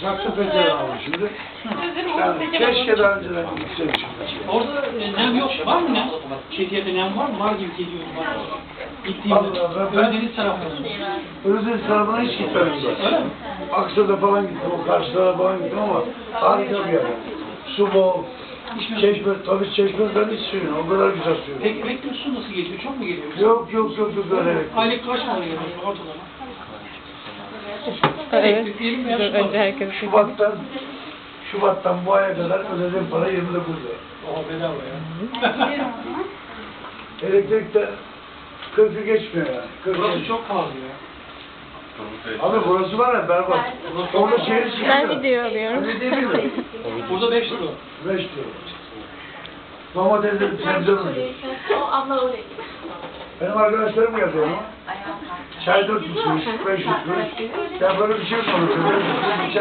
saksı pencere aldım şimdi. Yani keşke daha önceden gitseymişim. Orada e, nem yok. Var mı nem? Fethiye'de nem var mı? Var gibi geliyor bana. Gittiğimde. Vallahi ben- Özdeniz taraflarında. Tarafına hiç gitmedim ben. Öyle mi? Aksa'da falan gittim, o karşılara falan gittim ama harika bir yer. Su bol, çeşme, tabii çeşmeden hiç suyun, o kadar güzel suyu. Peki elektrik su nasıl geliyor? Çok mu geliyor? Yok yok yok yok öyle. elektrik. Aylık kaç para geliyor ortalama? Evet. Dur, önce herkes bir Şubat'tan Şubat'tan bu aya kadar ödediğim para 29 lira. Oha bedava ya. Elektrik de 40'ı geçmiyor yani. 40 Burası çok pahalı ya. Abi burası var ya berbat. Orada şehir çıkıyor. Ben video alıyorum. Ne diyebilirim? Burada 5 lira. 5 lira. Domatesleri sebze alıyor. O abla öyle. Benim arkadaşlarım geldi ama. Çay 400 kuruş, 500 kuruş. Ya böyle bir şey olur?